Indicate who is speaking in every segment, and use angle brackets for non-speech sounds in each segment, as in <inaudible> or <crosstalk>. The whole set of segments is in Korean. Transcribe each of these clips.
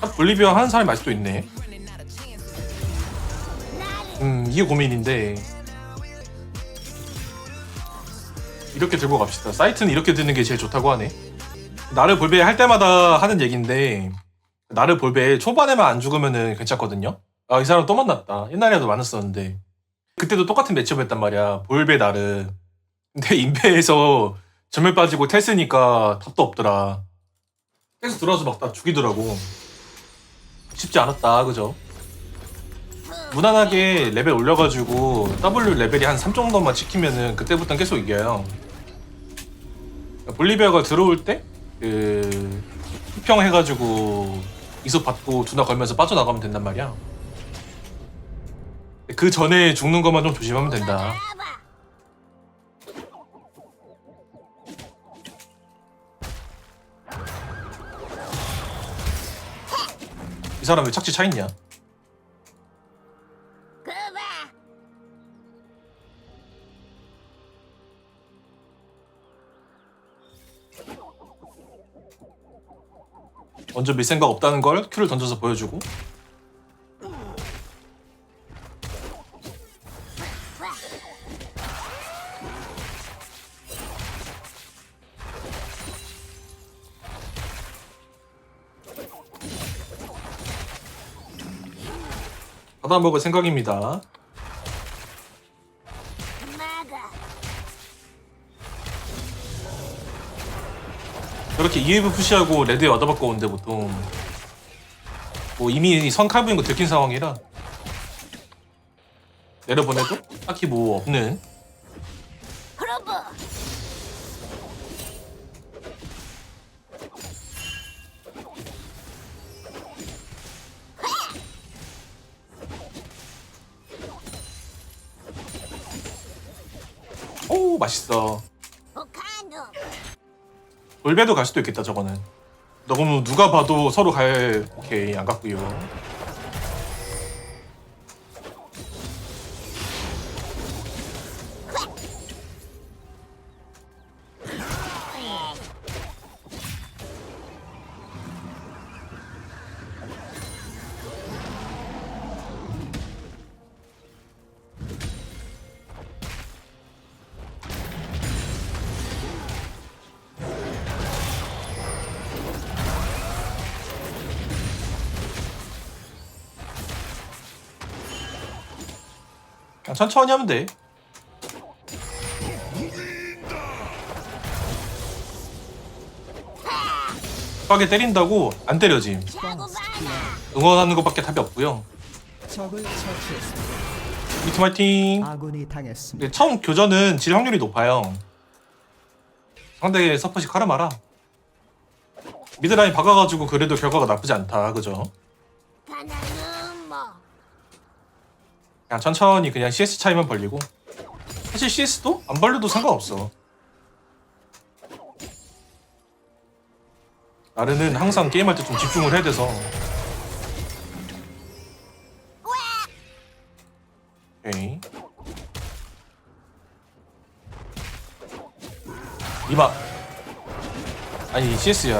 Speaker 1: 아, 볼리비아 하는 사람이 아직도 있네. 음, 이게 고민인데. 이렇게 들고 갑시다. 사이트는 이렇게 드는 게 제일 좋다고 하네. 나를 볼베 할 때마다 하는 얘기인데, 나를 볼베 초반에만 안 죽으면은 괜찮거든요? 아, 이 사람 또 만났다. 옛날에도 많았었는데. 그때도 똑같은 매치업 했단 말이야. 볼베 나를. 근데 인베에서 전멸 빠지고 텔스니까 답도 없더라. 계속 들어와서 막 다 죽이더라고. 쉽지 않았다, 그죠? 무난하게 레벨 올려가지고 W 레벨이 한 3 정도만 지키면은 그때부터는 계속 이겨요. 볼리비아가 들어올 때, 그, 희평 해가지고 이속 받고 두나 걸면서 빠져나가면 된단 말이야. 그 전에 죽는 것만 좀 조심하면 된다. 이 사람 왜 착지 차 있냐? 먼저 밀 생각 없다는 걸 큐를 던져서 보여주고 받아 먹을 생각입니다. 저렇게 EF 푸시하고 레드에 와다바꿔 오는데 보통. 뭐 이미 선 칼부인 거 들킨 상황이라. 내려보내도 딱히 뭐 없는 있어. 돌배도 갈 수도 있겠다 저거는. 너무 누가 봐도 서로 갈 오케이 안 갔고요 천천히 하면 돼 빡에 때린다고 안 때려짐 응원하는 것밖에 답이 없고요
Speaker 2: 적을 처치했습니다.
Speaker 1: 우리 팀 화이팅
Speaker 2: 아군이 당했습니다.
Speaker 1: 근데 처음 교전은 질 확률이 높아요. 상대 서폿이 카르마라. 미드라인 박아가지고 그래도 결과가 나쁘지 않다. 그죠? 그냥 천천히 그냥 CS 차이만 벌리고. 사실 CS도 안 벌려도 상관없어. 나르는 항상 게임할 때 좀 집중을 해야 돼서. 오케이. 이마 아니 CS야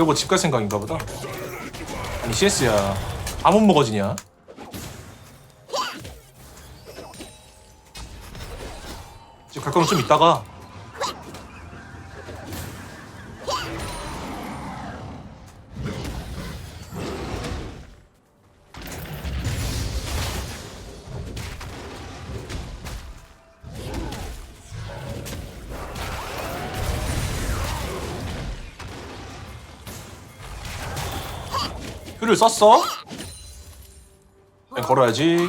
Speaker 1: 이러고 집 갈 생각인가 보다. 아니 CS야. 아못 먹어지냐? 집갈 거면 좀 이따가 큐를 썼어? 그냥 걸어야지.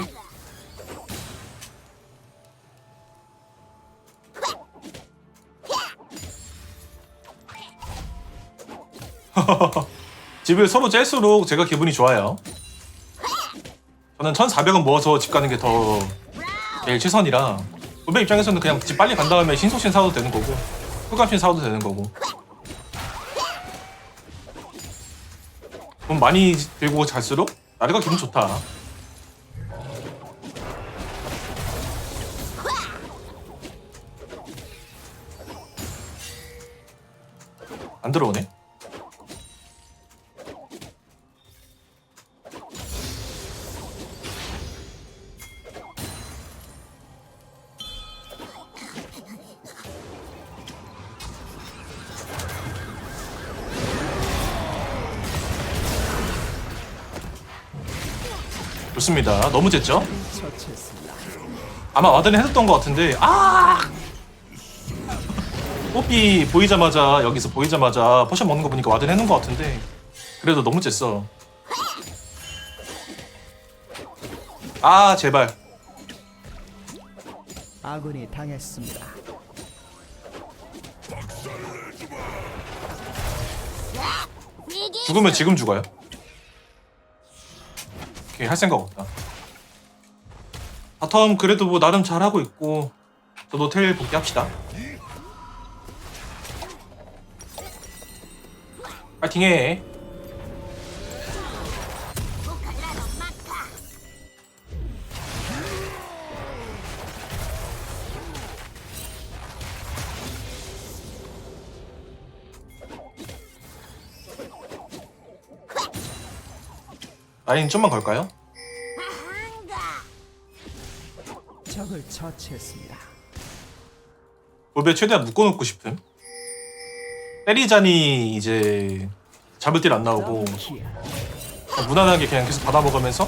Speaker 1: <laughs> 집을 서로 짤수록 제가 기분이 좋아요. 저는 1400원 모아서 집 가는 게 더 제일 최선이라. 후배 입장에서는 그냥 집 빨리 간 다음에 신속신 사도 되는 거고 흑감신 사도 되는 거고 돈 많이 들고 잘수록 나르가 기분 좋다. 안 들어오네. 좋습니다. 너무?
Speaker 2: 처치했습니다.
Speaker 1: 아마 와드는 했었던 것 같은데 아 뽀삐 보이자마자 여기서 보이자마자 포션 먹는 거 보니까 와드는 했는 것 같은데 그래도 너무 쨌어 아 제발
Speaker 2: 아군이 당했습니다.
Speaker 1: 죽으면 지금 죽어요 오케이 할 생각 없다. 바텀 그래도 뭐 나름 잘하고 있고 저도 텔 복귀합시다. 파이팅해 라인 좀만 걸까요?
Speaker 2: 적을 처치했습니다.
Speaker 1: 볼베 최대한 묶어놓고 싶음. 때리자니 이제 잡을 딜 안 나오고
Speaker 2: 킬.
Speaker 1: 그냥 무난하게 그냥 계속 받아먹으면서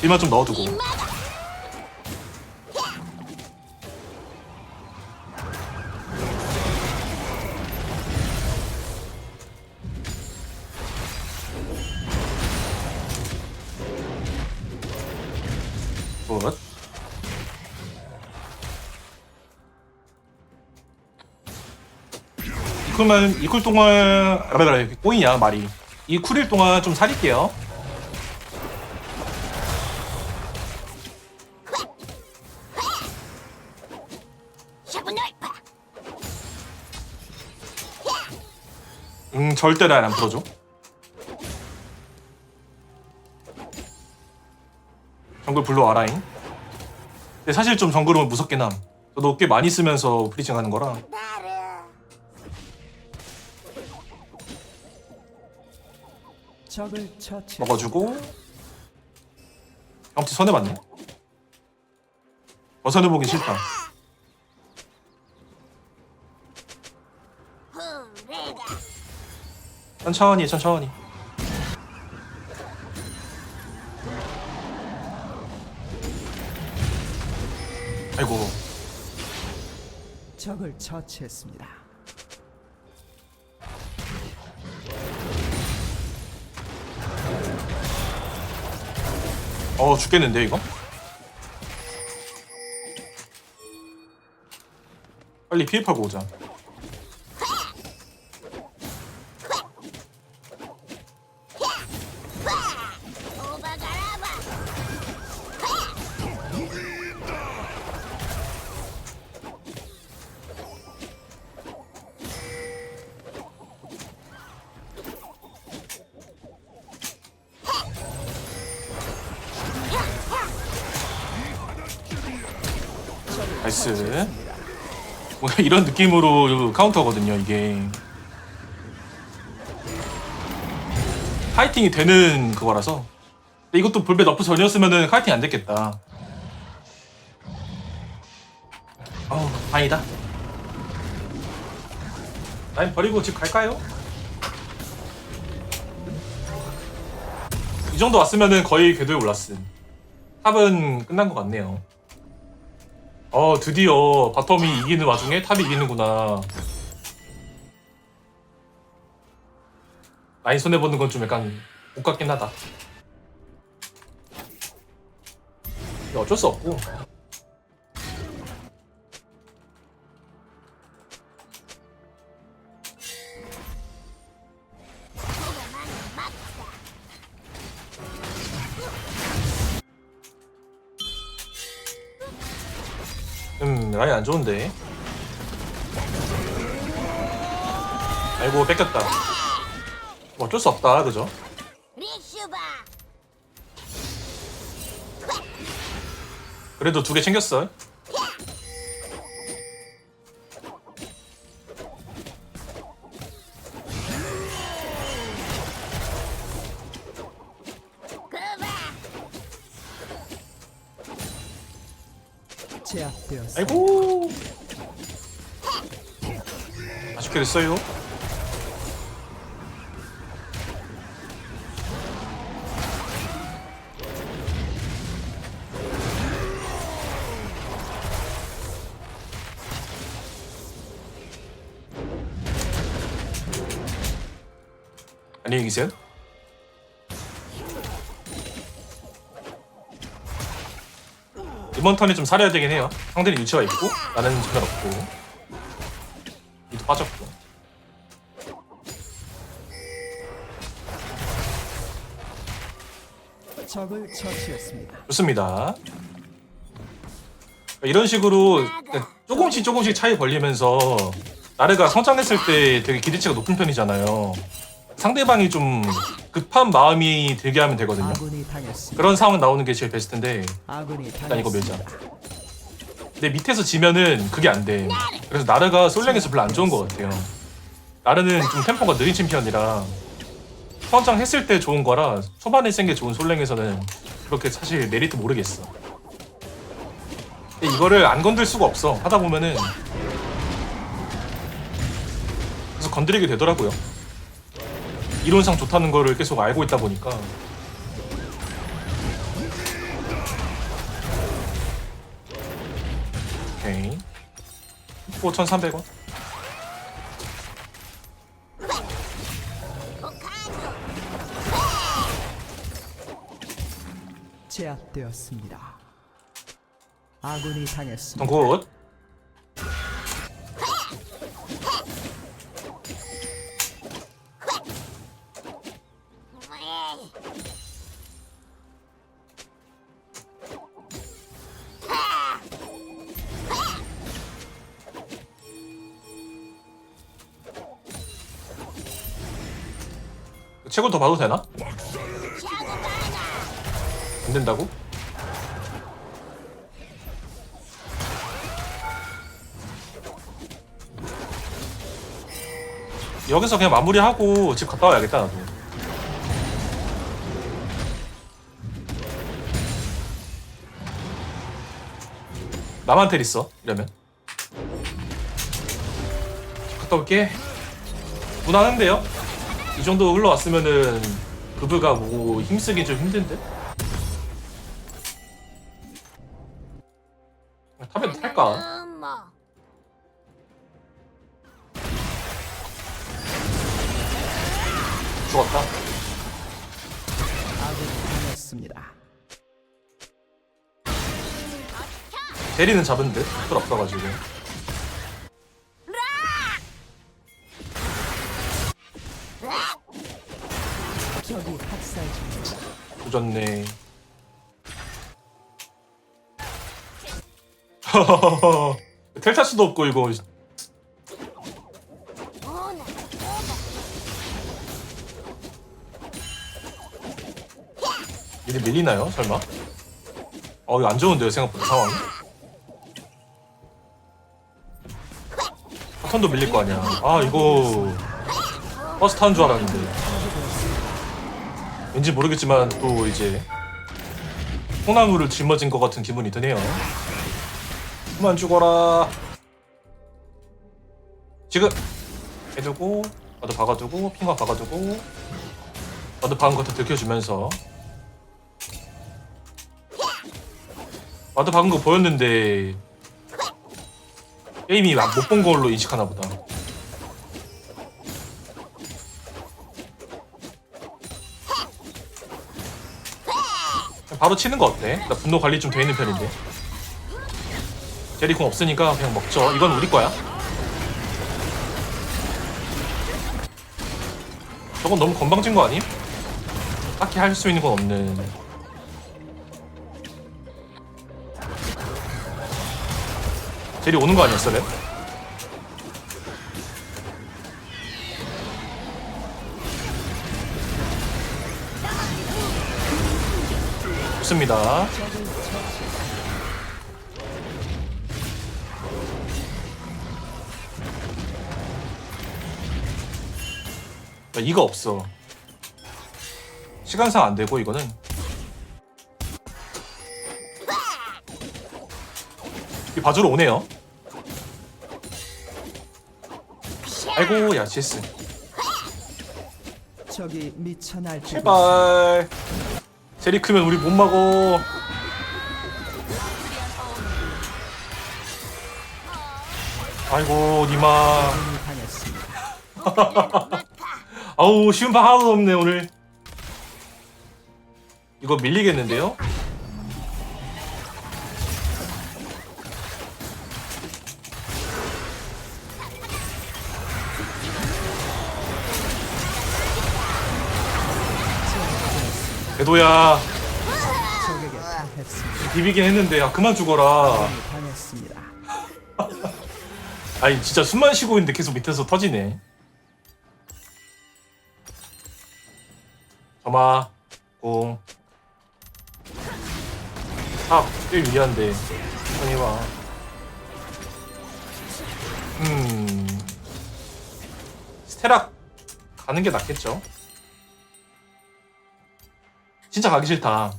Speaker 1: 딜만 좀 넣어두고 이쿨만 이쿨 동안 아 그래 꼬이냐 말이 이 쿨일 동안 좀 살릴게요. 음 절대 날안 풀어줘. 정글 블루 아라인. 근데 사실 좀 정글은 무섭긴 함. 저도 꽤 많이 쓰면서 프리징 하는 거라. 먹어주고. 경치 손해봤네. 벗어내보기 싫다. 천천히 천천히. 아이고.
Speaker 2: 적을 처치했습니다.
Speaker 1: 어 죽겠는데 이거? 빨리 피입하고 오자 <laughs> 이런 느낌으로 카운터거든요 이게. 파이팅이 되는 그거라서. 이것도 볼베 너프 전이었으면은 파이팅 안 됐겠다. 어우 다행이다. 라인 버리고 집 갈까요? 이 정도 왔으면은 거의 궤도에 올랐음. 탑은 끝난 것 같네요 어 드디어 바텀이 이기는 와중에 탑이 이기는구나. 라인 손해보는 건 좀 약간 못 같긴 하다. 어쩔 수 없고 음 라인 안 좋은데. 아이고 뺏겼다. 뭐 어쩔 수 없다 그죠? 그래도 두 개 챙겼어 됐어요. 안녕히 계세요. 이번 턴에 좀 사려야 되긴 해요. 상대는 유치가 있고 나는 전혀 없고 이도 빠졌고
Speaker 2: 적을 처치했습니다.
Speaker 1: 좋습니다. 이런 식으로 조금씩 조금씩 차이 벌리면서 나르가 성장했을 때 되게 기대치가 높은 편이잖아요. 상대방이 좀 급한 마음이 들게 하면 되거든요.
Speaker 2: 아군이 당했습니다.
Speaker 1: 그런 상황 나오는 게 제일 베스트인데
Speaker 2: 아군이
Speaker 1: 일단 이거 밀자.
Speaker 2: 당했습니다.
Speaker 1: 근데 밑에서 지면은 그게 안 돼. 그래서 나르가 솔랭에서 별로 안 좋은 것 같아요. 나르는 좀 템포가 느린 챔피언이라 성장했을 때 좋은 거라 초반에 센 게 좋은 솔랭에서는 그렇게 사실 메리트 모르겠어. 근데 이거를 안 건들 수가 없어. 하다 보면은 그래서 건드리게 되더라고요. 이론상 좋다는 거를 계속 알고 있다 보니까 오케이 5,300원
Speaker 2: 제압되었습니다. 아군이 당했습니다.
Speaker 1: 굿 책을 더 봐도 되나? 안 된다고? 여기서 그냥 마무리하고 집 갔다 와야겠다 나도 나만 텔 있어 이러면 집 갔다 올게 무난한데요? 이 정도 흘러왔으면은 부부가 뭐 힘쓰기 좀 힘든데? 대리는 잡은 듯? 풀 없어가지고. 조졌네. <laughs> 텔탈 수도 없고 이거. 얘네 밀리나요? 설마? 어 이거 안 좋은데요 생각보다 상황이. 턴도 밀릴 거 아니야. 아 이거 버스 타는 줄 알았는데. 왠지 모르겠지만 또 이제 소나무를 짊어진 것 같은 기분이 드네요. 그만 죽어라. 지금 해두고 나도 박아두고 핑거 박아두고 나도 박은 것도 들켜주면서 나도 박은 거 보였는데 게임이 못 본 걸로 인식하나 보다. 바로 치는 거 어때? 나 분노 관리 좀 돼 있는 편인데. 제리콩 없으니까 그냥 먹죠. 이건 우리 거야. 저건 너무 건방진 거 아님? 딱히 할 수 있는 건 없는. 제리 오는 거 아니었어, 랩? 좋습니다. 야, 이거 없어. 시간상 안 되고 이거는 이 봐주러 오네요. 아이고 야 CS.
Speaker 2: 적이 미쳐 날뛰고
Speaker 1: 제발. 제리 크면 우리 못 막어. 아이고 니마. <laughs> 아우 쉬운 방 하나도 없네 오늘. 이거 밀리겠는데요?
Speaker 2: 당했습니다.
Speaker 1: 비비긴 했는데 아 그만 죽어라
Speaker 2: 당했습니다. <laughs>
Speaker 1: 아니 진짜 숨만 쉬고 있는데 계속 밑에서 터지네 점화 공 탑, 꽤 유리한데 천천히 와 음... 스테락 가는 게 낫겠죠? 진짜 가기 싫다.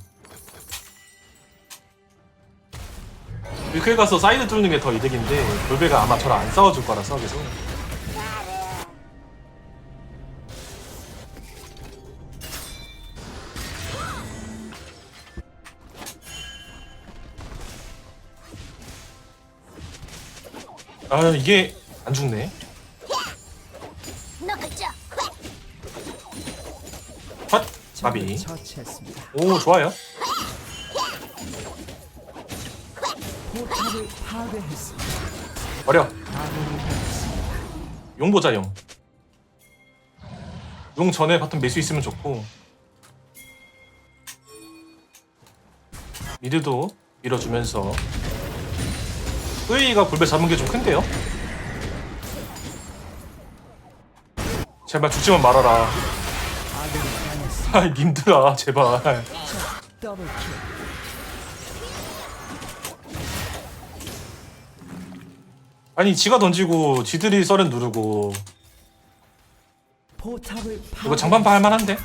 Speaker 1: 밀크에 가서 사이드 뚫는 게 더 이득인데 돌베가 아마 저랑 안 싸워줄 거라서 계속. 아 이게 안 죽네 마비
Speaker 2: 처치했습니다.
Speaker 1: 오 좋아요
Speaker 2: 포탑을 파괴했습니다.
Speaker 1: 버려
Speaker 2: 아군이 당했습니다.
Speaker 1: 용 보자 용. 용 전에 바텀 밀수 있으면 좋고 미드도 밀어주면서 흐이가 불배 잡은 게 좀 큰데요? 제발 죽지만 말아라.
Speaker 2: 아
Speaker 1: 님들아 제발. 아니 지가 던지고 지들이 썰은 누르고. 이거 장판파 할만한데?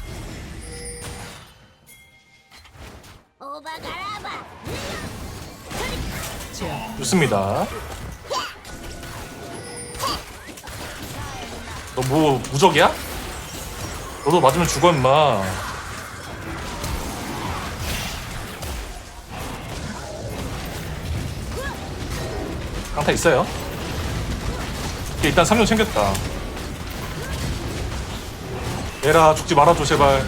Speaker 1: 좋습니다 너 뭐 무적이야? 너도 맞으면 죽어 임마. 강타 있어요? 일단 3년 챙겼다. 얘라 죽지 말아줘 제발.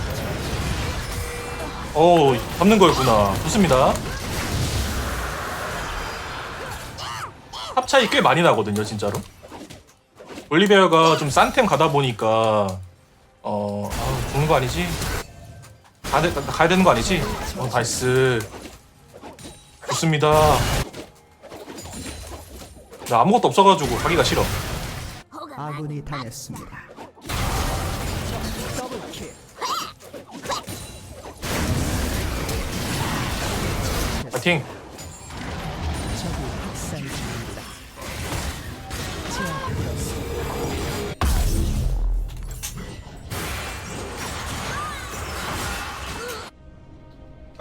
Speaker 1: 오 잡는 거였구나. 좋습니다. 합 차이 꽤 많이 나거든요 진짜로. 올리베어가 좀 싼 템 가다 보니까 어 아, 죽는 거 아니지? 가야, 되, 가야 되는 거 아니지? 어 나이스 좋습니다 나 아무것도 없어가지고 가기가 싫어
Speaker 2: 아군이 당했습니다.
Speaker 1: 파이팅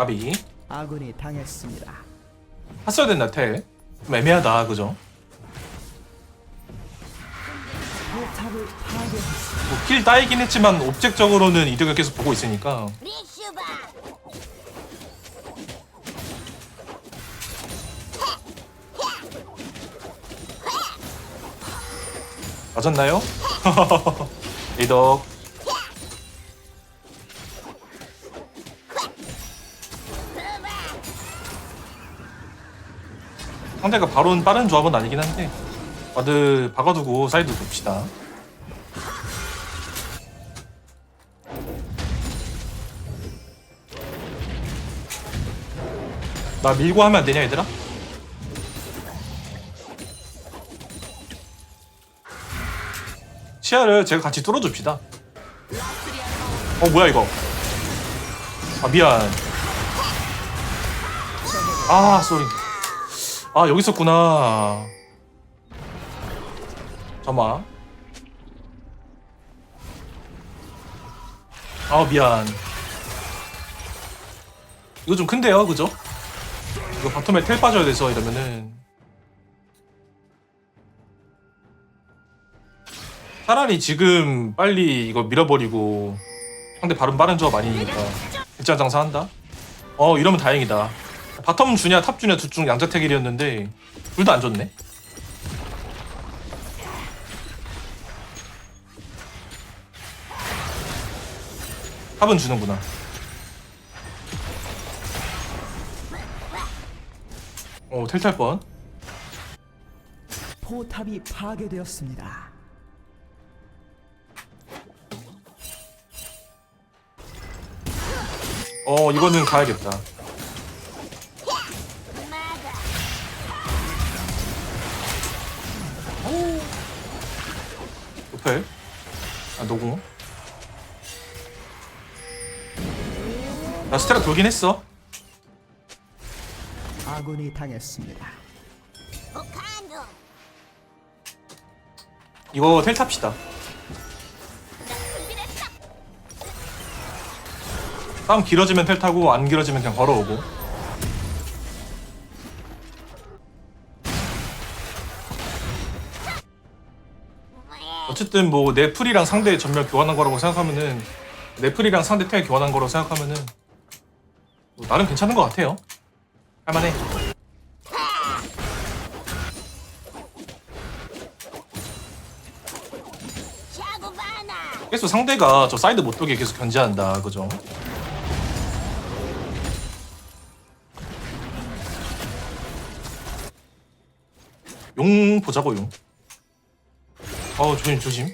Speaker 1: 까비
Speaker 2: 아군이 당했습니다.
Speaker 1: 핫어야 된다 텔 좀 애매하다 그죠?
Speaker 2: 포탑을 파괴했습니다.
Speaker 1: 뭐킬 따이긴 했지만 옵젝적으로는 이득을 계속 보고 있으니까
Speaker 3: 리슈바
Speaker 1: 맞았나요? <laughs> 이덕 상대가 바로 빠른 조합은 아니긴 한데 와드 박아두고 사이드 봅시다 나 밀고 하면 안 되냐 얘들아? 시야를 제가 같이 뚫어줍시다. 어 뭐야 이거? 아 미안. 아 쏘리. 아 여기 있었구나. 잠깐만. 아 미안. 이거 좀 큰데요 그죠? 이거 바텀에 텔 빠져야 돼서 이러면은. 차라리 지금 빨리 이거 밀어버리고 상대 발음 빠른 저 많이니까. 일자 장사한다? 어 이러면 다행이다. 바텀 주냐 탑 주냐 둘 중 양자택일이었는데 둘 다안 좋네. 탑은 주는구나. 오 텔탈 뻔.
Speaker 2: 포탑이 파괴되었습니다.
Speaker 1: 어 이거는 가야겠다. 노궁 나 스테라 돌긴 했어.
Speaker 2: 아군이 당했습니다.
Speaker 1: 이거 텔 탑시다. 싸움 길어지면 텔 타고 안 길어지면 그냥 걸어오고 어쨌든 뭐 내 풀이랑 상대 전멸 교환한 거라고 생각하면은 내 풀이랑 상대 텔 교환한 거라고 생각하면은 뭐 나름 괜찮은 것 같아요. 할만해. 계속 상대가 저 사이드 못 돌게 계속 견제한다 그죠? 용 보자고 용 어우 조심 조심.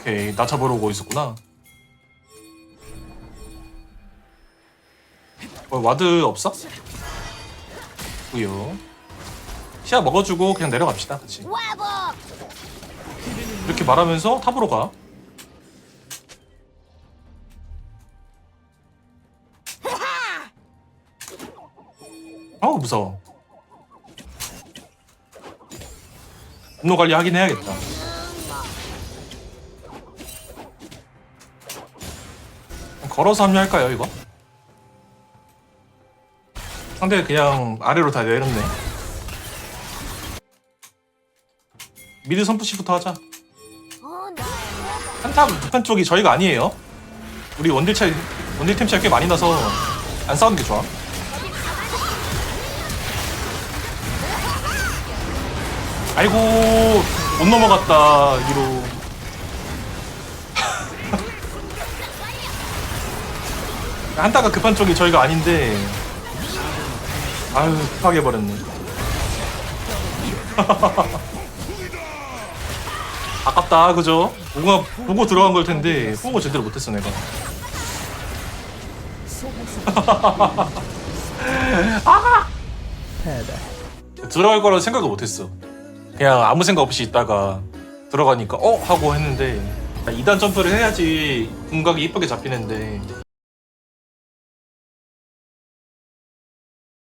Speaker 1: 오케이 나 잡으러 오고 있었구나. 어, 와드 없어? 고요 시야 먹어주고 그냥 내려갑시다 같이 이렇게 말하면서 탑으로 가 어우 무서워. 분노 관리 하긴 해야겠다. 걸어서 합류할까요 이거? 상대 그냥 아래로 다 내렸네. 미드 선푸시부터 하자. 한탑 북한 쪽이 저희가 아니에요. 우리 원딜 차이 원딜 템 차이 꽤 많이 나서 안 싸우는 게 좋아 아이고 못 넘어갔다 위로. <laughs> 한타가 급한 쪽이 저희가 아닌데. 아유 급하게 버렸네. <laughs> 아깝다 그죠? 뭔가 보고 들어간 걸 텐데 보고 제대로 못했어 내가.
Speaker 2: 패배. <laughs>
Speaker 1: 들어갈 거라 생각을 못했어 그냥 아무 생각 없이 있다가 들어가니까 어? 하고 했는데 2단 점프를 해야지 궁각이 이쁘게 잡히는데